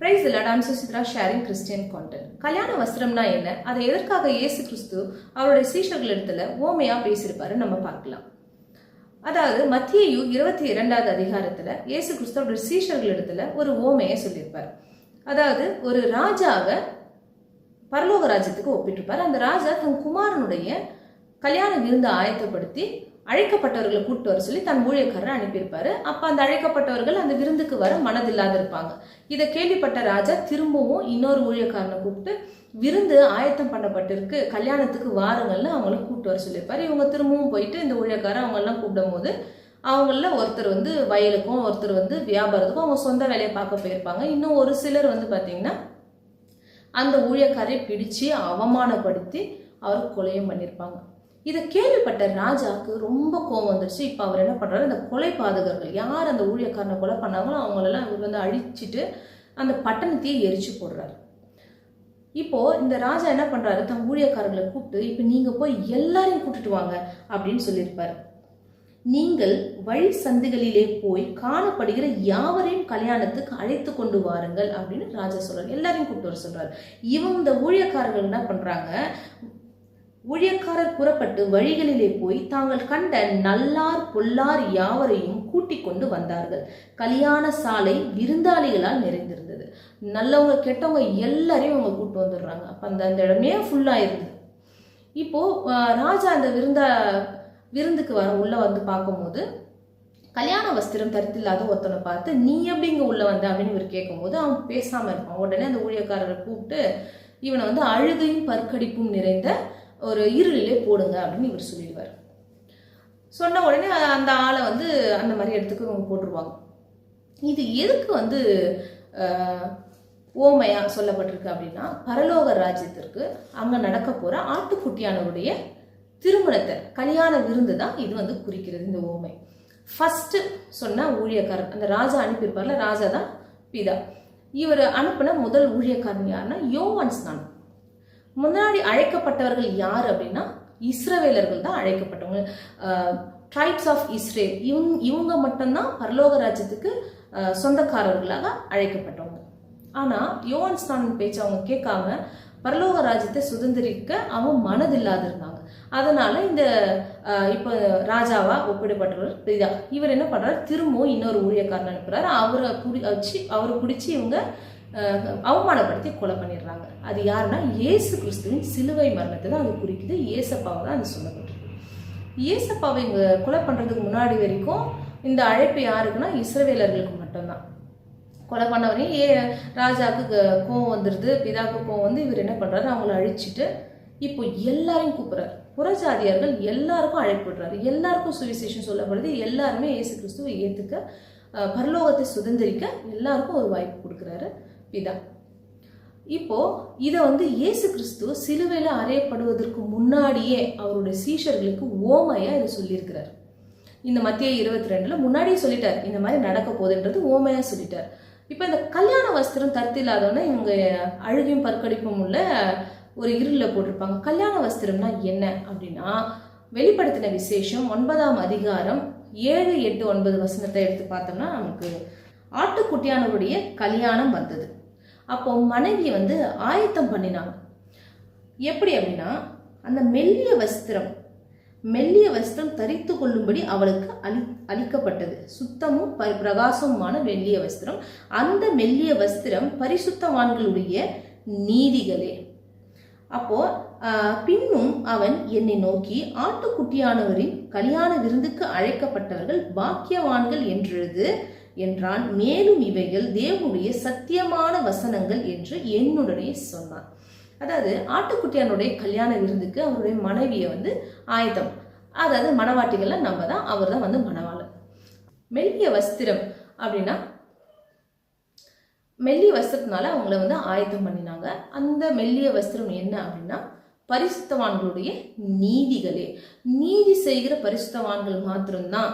Price இல்லாடாம் Suchitra sharing Christian content கல்யாண வஸ்திரம்னா என்ன? அதை எதற்காக இயேசு கிறிஸ்து அவருடைய சீஷர்கள் இடத்துல ஓமையா பேசியிருப்பாரு நம்ம பார்க்கலாம். அதாவது மத்தியு இருபத்தி இரண்டாவது அதிகாரத்துல இயேசு கிறிஸ்து அவருடைய சீஷர்கள் இடத்துல ஒரு ஓமையை சொல்லியிருப்பார். அதாவது ஒரு ராஜாவை பரலோக ராஜ்யத்துக்கு ஒப்பிட்டிருப்பார். அந்த ராஜா தன் குமாரனுடைய கல்யாண விருந்தை ஆயத்தப்படுத்தி அழைக்கப்பட்டவர்களை கூப்பிட்டு வர சொல்லி தன் ஊழியக்காரரை அனுப்பியிருப்பாரு. அப்ப அந்த அழைக்கப்பட்டவர்கள் அந்த விருந்துக்கு வர மனதில்லாத இருப்பாங்க இதை கேள்விப்பட்ட ராஜா திரும்பவும் இன்னொரு ஊழியக்காரனை கூப்பிட்டு விருந்து ஆயத்தம் பண்ணப்பட்டிருக்கு. கல்யாணத்துக்கு வாருங்கள்னு அவங்கள கூப்பிட்டு வர சொல்லியிருப்பார். இவங்க திரும்பவும் போயிட்டு இந்த ஊழியக்காரன் அவங்கெல்லாம் கூப்பிடும் போது அவங்களில் ஒருத்தர் வந்து வயலுக்கும் ஒருத்தர் வந்து வியாபாரத்துக்கும் அவங்க சொந்த வேலையை பார்க்க போயிருப்பாங்க. இன்னும் ஒரு சிலர் வந்து பார்த்தீங்கன்னா அந்த ஊழியக்காரை பிடிச்சு அவமானப்படுத்தி அவர் கொலையும் பண்ணியிருப்பாங்க. இதை கேள்விப்பட்ட ராஜாவுக்கு ரொம்ப கோவம் வந்துருச்சு. இப்போ அவர் என்ன பண்ணுறாரு அந்த கொலை பாதகர்கள் யார் அந்த ஊழியக்காரனை கொலை பண்ணாங்களோ அவங்களெல்லாம் இவர் வந்து அழிச்சிட்டு அந்த பட்டணத்தையே எரிச்சு போடுறாரு. இப்போ இந்த ராஜா என்ன பண்றாரு? தன் ஊழியக்காரர்களை கூப்பிட்டு இப்போ நீங்க போய் எல்லாரையும் கூட்டிட்டு வாங்க அப்படின்னு சொல்லியிருப்பாரு. நீங்கள் வழி சந்துகளிலே போய் காணப்படுகிற யாவரையும் கல்யாணத்துக்கு அழைத்து கொண்டு வாருங்கள் அப்படின்னு ராஜா சொல்றாரு. எல்லாரையும் கூப்பிட்டு வர சொல்றாரு. இவங்க இந்த ஊழியக்காரர்கள் என்ன பண்றாங்க? ஊழியக்காரர் புறப்பட்டு வழிகளிலே போய் தாங்கள் கண்ட நல்லார் பொல்லார் யாவரையும் கூட்டிக் கொண்டு வந்தார்கள். கல்யாண சாலை விருந்தாளிகளால் நிறைந்திருந்தது. நல்லவங்க கெட்டவங்க எல்லாரையும் அவங்க கூட்டு வந்துடுறாங்க. அப்போ அந்த அந்த இடமே ஃபுல்லாக இருந்தது. இப்போ ராஜா அந்த விருந்த விருந்துக்கு வர உள்ளே வந்து பார்க்கும்போது கல்யாண வஸ்திரம் தரித்தில்லாத ஒருத்தனை பார்த்து நீ எப்படி இங்கே உள்ளே வந்த? அப்படின்னு இவர் கேட்கும்போது அவன் பேசாமல் இருப்பான். உடனே அந்த ஊழியக்காரரை கூப்பிட்டு இவனை வந்து அழுகையும் பற்கடிப்பும் நிறைந்த ஒரு இருளிலே போடுங்க அப்படின்னு இவர் சொல்லிடுவார். சொன்ன உடனே அந்த ஆளை வந்து அந்த மாதிரி இடத்துக்கு அவங்க போட்டுருவாங்க. இது எதுக்கு வந்து ஓமையா சொல்லப்பட்டிருக்கு அப்படின்னா பரலோக ராஜ்யத்திற்கு அங்கே நடக்க போகிற ஆட்டுக்குட்டியானவருடைய திருமணத்தை கல்யாண விருந்து தான் இது வந்து குறிக்கிறது இந்த ஓமை. ஃபஸ்ட்டு சொன்ன ஊழியக்காரர் அந்த ராஜா அனுப்பியிருப்பார்ல ராஜா தான் பிதா. இவர் அனுப்பின முதல் ஊழியக்காரன் யாருன்னா யோவான் தான். முன்னாடி அழைக்கப்பட்டவர்கள் யார் அப்படின்னா இஸ்ரவேலர்கள் தான் அழைக்கப்பட்டவங்க. ட்ரைப்ஸ் ஆஃப் இஸ்ரேல் இவங்க இவங்க மட்டும்தான் பரலோக ராஜ்யத்துக்கு சொந்தக்காரர்களாக அழைக்கப்பட்டவங்க. ஆனால் யோவான் ஸ்நானன் பேச்சு அவங்க கேட்காம பரலோக ராஜ்யத்தை சுதந்திரிக்க அவங்க மனதில்லாது இருந்தாங்க. அதனால இந்த இப்போ ராஜாவா ஒப்பிடப்பட்டவர் பிதா. இவர் என்ன பண்றாரு? திரும்பவும் இன்னொரு ஊழியக்காரன் அனுப்புறாரு. அவரை புடி வச்சு அவரை பிடிச்சி இவங்க அவமானப்படுத்தி கொலை பண்ணிடுறாங்க. அது யாருன்னா இயேசு கிறிஸ்துவின் சிலுவை மரணத்தை தான் அது குறிக்குது. இயேசப்பாவை தான் அது சொல்லப்பட்டிருக்கு. இயேசப்பாவை இங்க கொலை பண்ணுறதுக்கு முன்னாடி வரைக்கும் இந்த அழைப்பு யாருக்குன்னா இஸ்ரவேலர்களுக்கு மட்டும்தான். கொலை பண்ணவரையும் ஏ ராஜாவுக்கு க- கோவம் வந்துடுது பிதாவுக்கு கோவம் வந்து இவர் என்ன பண்ணுறாரு அவங்கள அழிச்சிட்டு இப்போ எல்லாரையும் கூப்பிட்றாரு. புறஜாதியார்கள் எல்லாருக்கும் அழைப்பு விடுறாரு. எல்லாருக்கும் சுவிசேஷம் சொல்லப்படுது. எல்லாருமே இயேசு கிறிஸ்துவை ஏற்றுக்க பரலோகத்தை சுதந்திரிக்க எல்லாருக்கும் ஒரு வாய்ப்பு கொடுக்குறாரு. பிதா. இப்போ இதை வந்து இயேசு கிறிஸ்து சிலுவையில் அறையப்படுவதற்கு முன்னாடியே அவருடைய சீஷர்களுக்கு ஓமையா இதை சொல்லியிருக்கிறார். இந்த மத்திய இருபத்தி ரெண்டுல முன்னாடியே சொல்லிட்டார் இந்த மாதிரி நடக்க போகுதுன்றது ஓமையா சொல்லிட்டார். இப்போ இந்த கல்யாண வஸ்திரம் தருத்து இல்லாதவொன்னே இவங்க அழுகியும் பற்கடிப்பும் உள்ள ஒரு இருளில் போட்டிருப்பாங்க. கல்யாண வஸ்திரம்னா என்ன அப்படின்னா வெளிப்படுத்தின விசேஷம் ஒன்பதாம் அதிகாரம் ஏழு எட்டு ஒன்பது வசனத்தை எடுத்து பார்த்தோம்னா நமக்கு ஆட்டுக்குட்டியானவருடைய கல்யாணம் வந்தது. அப்போ மனைவி வந்து ஆயத்தம் பண்ணினாங்க. எப்படி அப்படின்னா அந்த மெல்லிய வஸ்திரம் மெல்லிய வஸ்திரம் தரித்து கொள்ளும்படி அவளுக்கு அளி அளிக்கப்பட்டது. சுத்தமும் பிரகாசமுமான மெல்லிய வஸ்திரம். அந்த மெல்லிய வஸ்திரம் பரிசுத்தவான்களுடைய நீதிகளே. அப்போ பின்னும் அவன் என்னை நோக்கி ஆட்டுக்குட்டியானவரின் கல்யாண விருந்துக்கு அழைக்கப்பட்டவர்கள் பாக்கியவான்கள் என்றது என்றான். மேலும் இவைகள் தேவனுடைய சத்தியமான வசனங்கள் என்று என்னுடனே சொன்னான். அதாவது ஆட்டுக்குட்டியானுடைய கல்யாண விருந்துக்கு அவருடைய மனைவியை வந்து ஆயத்தம். அதாவது மணவாட்டிகள்லாம் நம்ம தான் அவர் தான் வந்து மணவாளன் மெல்லிய வஸ்திரம் அப்படின்னா மெல்லிய வஸ்திரத்தினால அவங்கள வந்து ஆயத்தம் பண்ணினாங்க. அந்த மெல்லிய வஸ்திரம் என்ன அப்படின்னா பரிசுத்தவான்களுடைய நீதிகளே. நீதி செய்கிற பரிசுத்தவான்கள் மாத்திரம்தான்.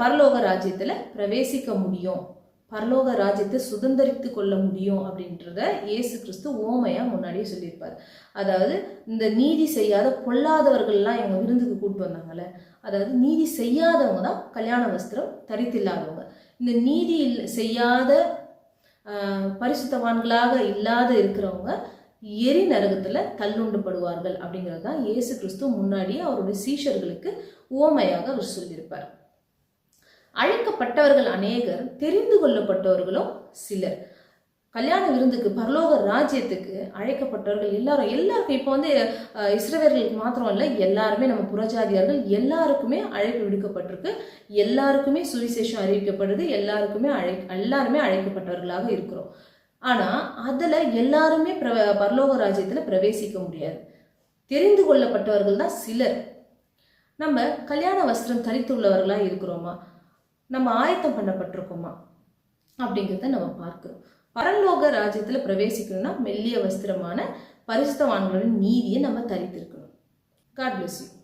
பரலோக ராஜ்யத்தில் பிரவேசிக்க முடியும். பரலோக ராஜ்யத்தை சுதந்திரித்து கொள்ள முடியும் அப்படின்றத இயேசு கிறிஸ்து ஓமையாக முன்னாடியே சொல்லியிருப்பார். அதாவது இந்த நீதி செய்யாத பொல்லாதவர்கள்லாம் இவங்க விருந்துக்கு கூப்பிட்டு வந்தாங்கல்ல அதாவது நீதி செய்யாதவங்க தான் கல்யாண வஸ்திரம் தரித்தில்லாதவங்க. இந்த நீதி செய்யாத பரிசுத்தவான்களாக இல்லாத இருக்கிறவங்க எரி நரகத்தில் தள்ளுண்டுபடுவார்கள் அப்படிங்கிறது தான் இயேசு கிறிஸ்து முன்னாடி அவருடைய சீஷர்களுக்கு ஓமையாக அவர் சொல்லியிருப்பார். அழைக்கப்பட்டவர்கள் அநேகர் தெரிந்து கொள்ளப்பட்டவர்களும் சிலர். கல்யாண விருந்துக்கு பரலோக ராஜ்யத்துக்கு அழைக்கப்பட்டவர்கள் எல்லாரும் எல்லாருக்கும் இப்போ வந்து அஹ், மாத்திரம் இல்லை எல்லாருமே நம்ம புறஜாதியார்கள் எல்லாருக்குமே அழைப்பு விடுக்கப்பட்டிருக்கு. எல்லாருக்குமே சுவிசேஷம் அறிவிக்கப்படுது எல்லாருக்குமே அழை எல்லாருமே அழைக்கப்பட்டவர்களாக இருக்கிறோம். ஆனா அதுல எல்லாருமே பிர பரலோக ராஜ்யத்துல பிரவேசிக்க முடியாது. தெரிந்து கொள்ளப்பட்டவர்கள் தான் சிலர். நம்ம கல்யாண வஸ்திரம் தரித்துள்ளவர்களா இருக்கிறோமா? நம்ம ஆயத்தம் பண்ணப்பட்டிருக்கோமா? அப்படிங்கிறத நம்ம பார்க்கிறோம். பரலோக ராஜ்யத்தில் பிரவேசிக்கணும்னா மெல்லிய வஸ்திரமான பரிசுத்தவான்களின் நீதியை நம்ம தரித்திருக்கணும். God bless you